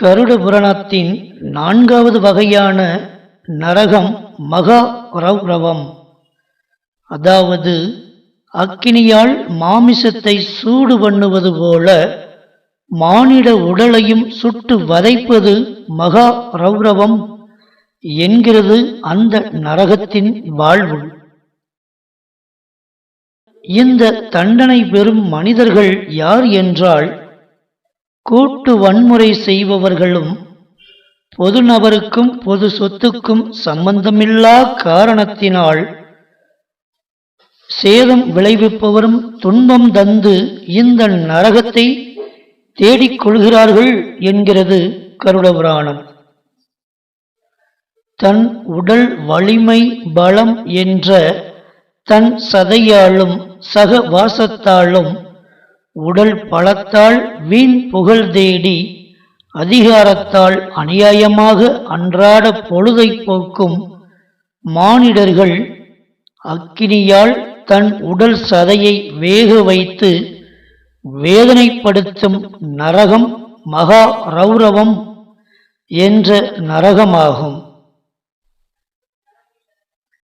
கருட புராணத்தின் நான்காவது வகையான நரகம் மகா ரௌரவம் அதாவது அக்கினியால் மாமிசத்தை சூடு பண்ணுவது போல மானிட உடலையும் சுட்டு வதைப்பது மகா ரௌரவம் என்கிறது அந்த நரகத்தின் வாழ்வு. இந்த தண்டனை பெறும் மனிதர்கள் யார் என்றால் கூட்டு வன்முறை செய்பவர்களும் பொது நபருக்கும் பொது சொத்துக்கும் சம்பந்தமில்லா காரணத்தினால் சேதம் விளைவிப்பவரும் துன்பம் தந்து இந்த நரகத்தை தேடிக் கொள்கிறார்கள் என்கிறது கருடபுராணம். தன் உடல் வலிமை பலம் என்ற தன் சதையாலும் சக வாசத்தாலும் உடல் பலத்தால் வீண் புகழ் தேடி அதிகாரத்தால் அநியாயமாக அன்றாட பொழுதை போக்கும் மானிடர்கள் அக்கினியால் தன் உடல் சதையை வேக வைத்து வேதனைப்படுத்தும் நரகம் மகா ரௌரவம் என்ற நரகமாகும்.